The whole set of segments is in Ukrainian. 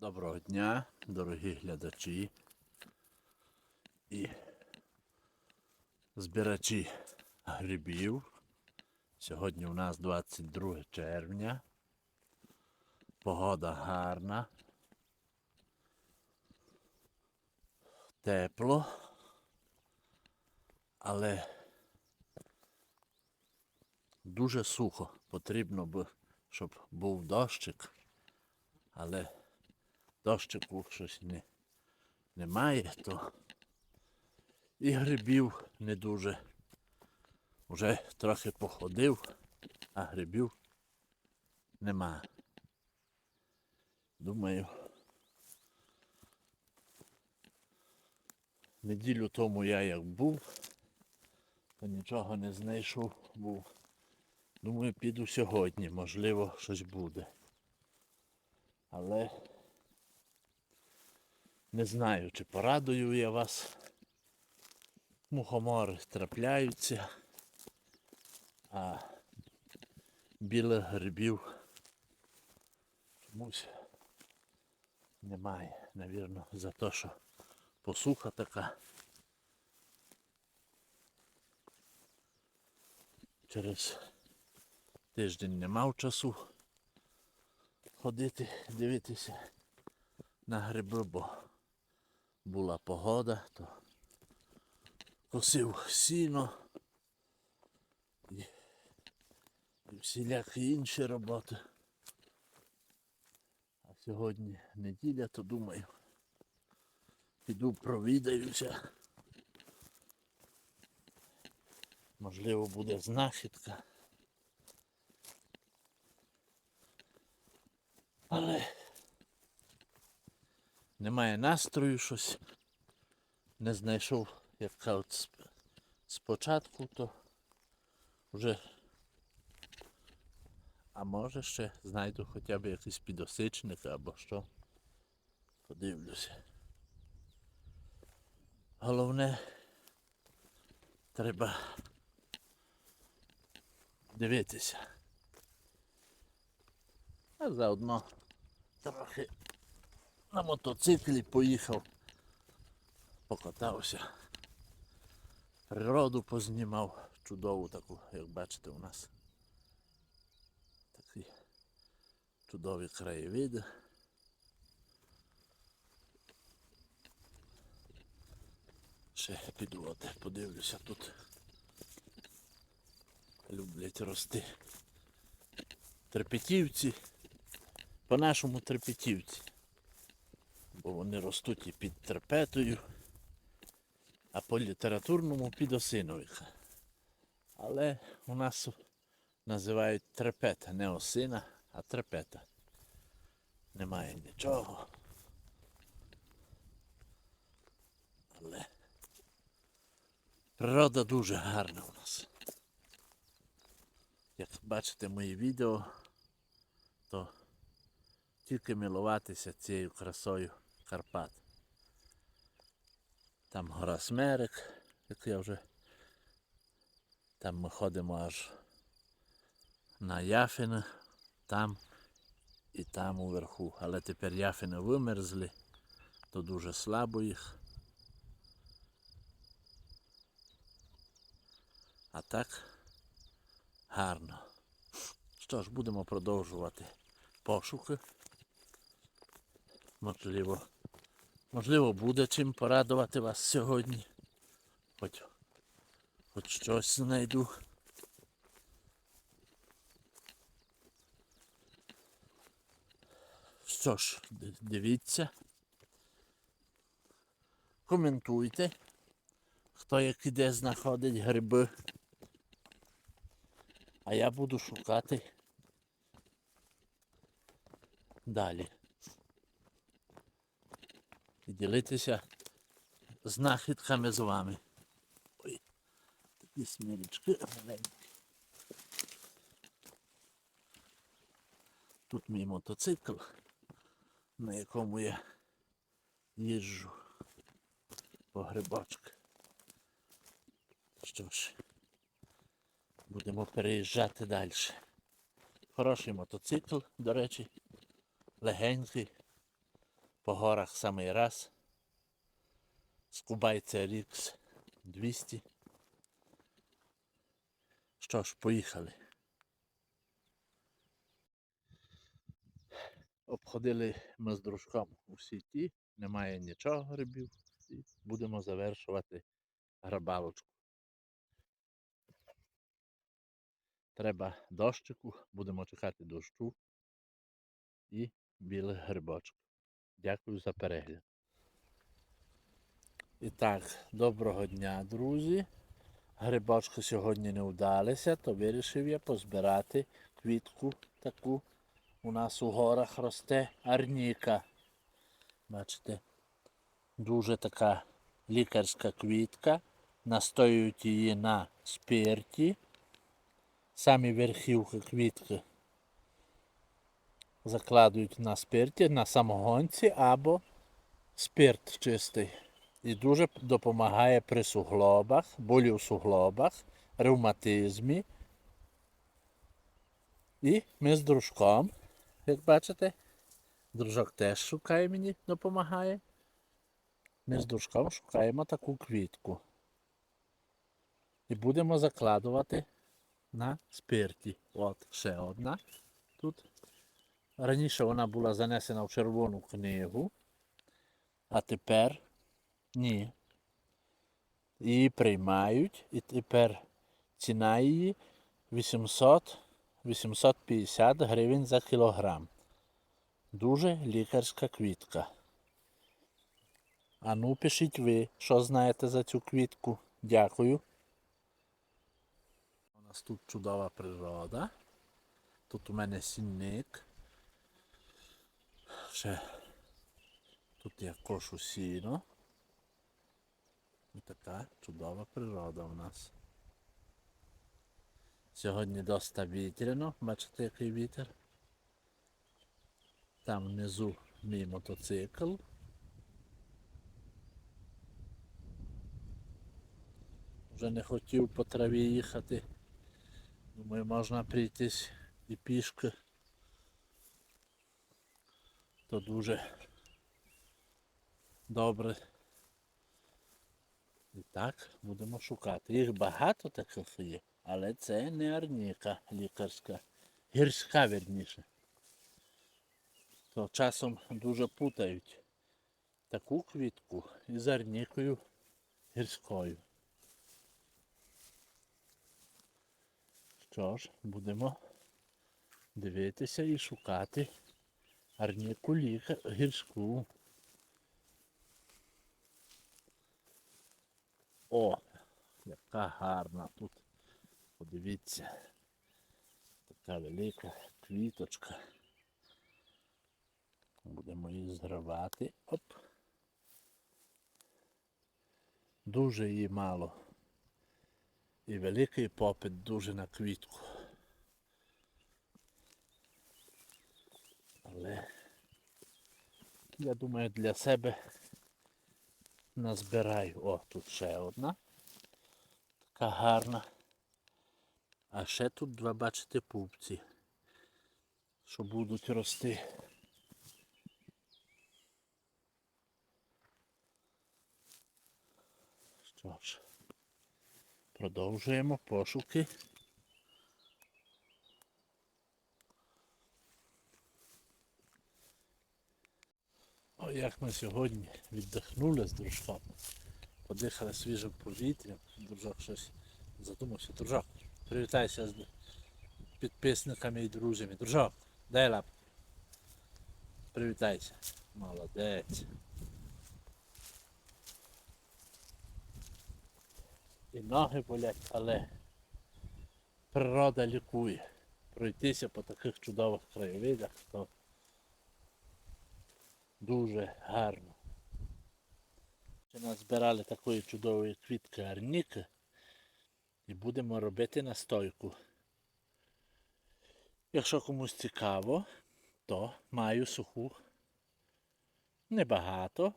Доброго дня, дорогі глядачі і збирачі грибів. Сьогодні у нас 22 червня. Погода гарна. Тепло. Але дуже сухо. Потрібно б, щоб був дощик. Але дощику щось не, немає, то і грибів не дуже. Уже трохи походив, а грибів нема. Думаю, неділю тому я як був, то нічого не знайшов був. Думаю, піду сьогодні, можливо, щось буде. Але не знаю, чи порадую я вас. Мухомори трапляються, а білих грибів чомусь немає. Навірно, за те, що посуха така. Через тиждень не мав часу ходити, дивитися на гриби, бо була погода, то косив сіно і, всілякі інші роботи. А сьогодні неділя, то думаю, піду провідаюся. Можливо, буде знахідка. Але немає настрою щось. Не знайшов, як кажуть, спочатку, то вже. А може ще знайду хоча б якийсь підосичник або що. Подивлюся. Головне, треба дивитися. А заодно трохи на мотоциклі поїхав, покатався. Природу познімав чудову таку, як бачите, у нас такі чудові краєвиди. Ще піду от подивлюся тут. Люблять рости. Трепетівці. По-нашому трепетівці. Бо вони ростуть і під трепетою, а по літературному під осиновика. Але у нас називають трепета, не осина, а трепета. Немає нічого. Але природа дуже гарна у нас. Як бачите мої відео, то тільки милуватися цією красою Карпат. Там гора Смерик, як я вже. Там ми ходимо аж на Яфіни, там і там уверху. Але тепер Яфіни вимерзли, то дуже слабо їх. А так гарно. Що ж, будемо продовжувати пошуки. Можливо, можливо, буде чим порадувати вас сьогодні. Хоч, хоч щось знайду. Що ж, дивіться. Коментуйте, хто як іде знаходить гриби. А я буду шукати далі. І ділитися знахідками з вами. Ой, такі смірічки маленькі. Тут мій мотоцикл, на якому я їжджу по грибочки. Що ж, будемо переїжджати далі. Хороший мотоцикл, до речі, легенький. По горах самий раз. Скубайця Рікс 200. Що ж, поїхали. Обходили ми з дружком усі ті, немає нічого грибів. І будемо завершувати грабалочку. Треба дощику, будемо чекати дощу і білих грибочків. Дякую за перегляд. І так, доброго дня, друзі. Грибочки сьогодні не вдалися, то вирішив я позбирати квітку таку. У нас у горах росте арніка. Бачите, дуже така лікарська квітка. Настоюють її на спирті. Самі верхівки квітки закладують на спирті, на самогонці або спирт чистий. І дуже допомагає при суглобах, болі у суглобах, ревматизмі. І ми з дружком, як бачите, дружок теж шукає мені, допомагає. Ми з дружком шукаємо таку квітку. І будемо закладувати на спирті. От ще одна тут. Раніше вона була занесена в червону книгу, а тепер ні. Її приймають і тепер ціна її 800-850 гривень за кілограм. Дуже лікарська квітка. А ну пишіть ви, що знаєте за цю квітку. Дякую. У нас тут чудова природа. Тут у мене сінник. Ще тут я кошу сіно. І така чудова природа у нас. Сьогодні доста вітряно, бачите, який вітер. Там внизу мій мотоцикл. Вже не хотів по траві їхати. Думаю, можна прийтись і пішки. То дуже добре. І так, будемо шукати. Їх багато таких є, але це не арніка лікарська. Гірська верніше. То часом дуже путають таку квітку із арнікою гірською. Що ж, будемо дивитися і шукати ліка гірську. О, яка гарна тут. Подивіться. Така велика квіточка. Будемо її зривати. Оп. Дуже її мало. І великий попит дуже на квітку. Але я думаю для себе назбираю. О, тут ще одна. Така гарна. А ще тут два, бачите, пупці, що будуть рости. Що ж, продовжуємо пошуки. Як ми сьогодні віддихнули з дружком. Подихали свіжим повітрям. Дружок щось задумався. Дружок, привітайся з підписниками і друзями. Дружок, дай лап. Привітайся. Молодець. І ноги болять, але природа лікує. Пройтися по таких чудових краєвидах, то дуже гарно. Ще назбирали такої чудової квітки арніки і будемо робити настойку. Якщо комусь цікаво, то маю суху. Небагато,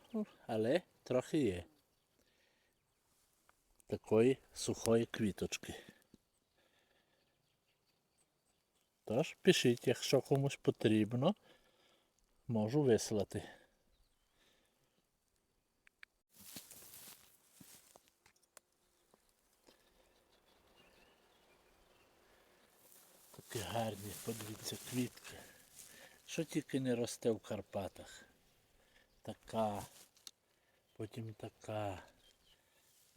але трохи є. Такої сухої квіточки. Тож пишіть, якщо комусь потрібно, можу вислати. Такі гарні, подивіться, квітки. Що тільки не росте в Карпатах. Така, потім така.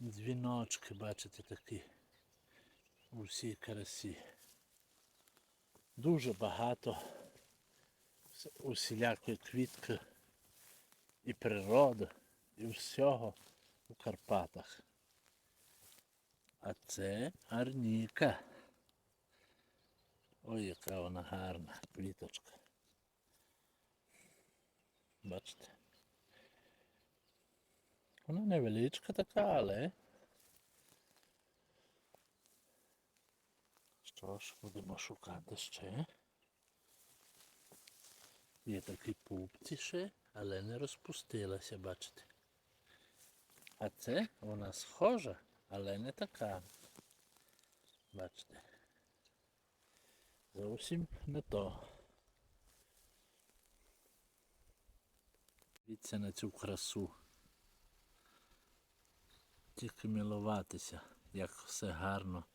Дзвіночки, бачите, такі. Усі красі. Дуже багато с- усілякої квітки і природи, і всього у Карпатах. А це арніка. Ой, яка вона гарна квіточка. Бачите? Вона невеличка така, але. Що ж, будемо шукати ще. Є такі пупці ще, але не розпустилася, бачите. А це вона схожа, але не така. Бачите. Зовсім не то. Дивіться на цю красу. Тільки милуватися, як все гарно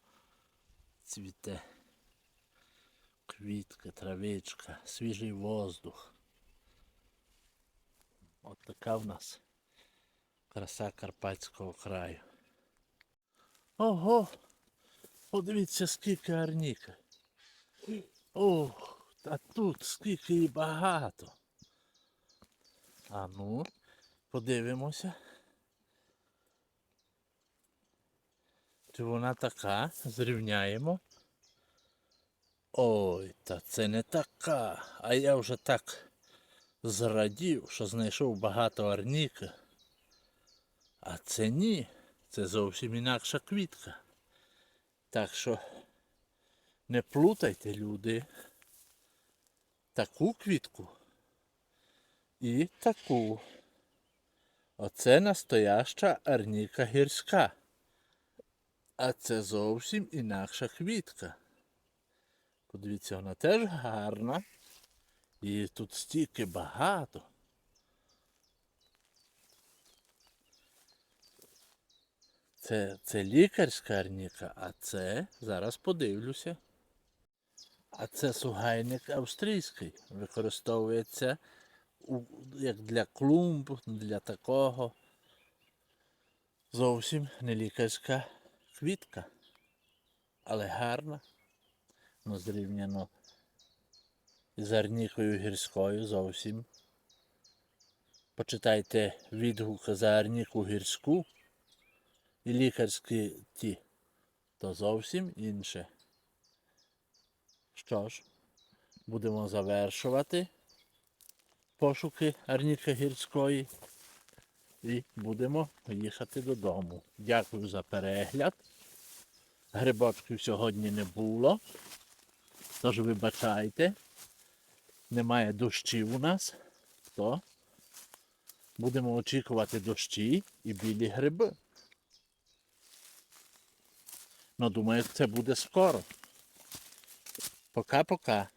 цвіте. Квітка, травичка, свіжий воздух. От така в нас краса Карпатського краю. Ого! Подивіться, скільки арніка. Ох, та тут скільки і багато. А ну, подивимося. Чи вона така? Зрівняємо. Ой, та це не така. А я вже так зрадів, що знайшов багато арніки. А це ні. Це зовсім інакша квітка. Так що не плутайте, люди. Таку квітку і таку. Оце настояща арніка гірська. А це зовсім інакша квітка. Подивіться, вона теж гарна. І тут стільки багато. Це, це лікарська арніка, а це зараз подивлюся. А це сугайник австрійський. Використовується у, як для клумб, для такого. Зовсім не лікарська квітка, але гарна. Ну, зрівняно з арнікою гірською зовсім. Почитайте відгуки за арніку гірську і лікарські ті, то зовсім інше. Що ж, будемо завершувати пошуки арніки гірської і будемо їхати додому. Дякую за перегляд. Грибочків сьогодні не було. Тож вибачайте, немає дощів у нас, то будемо очікувати дощі і білі гриби. Ну, думаю, це буде скоро. Пока-пока.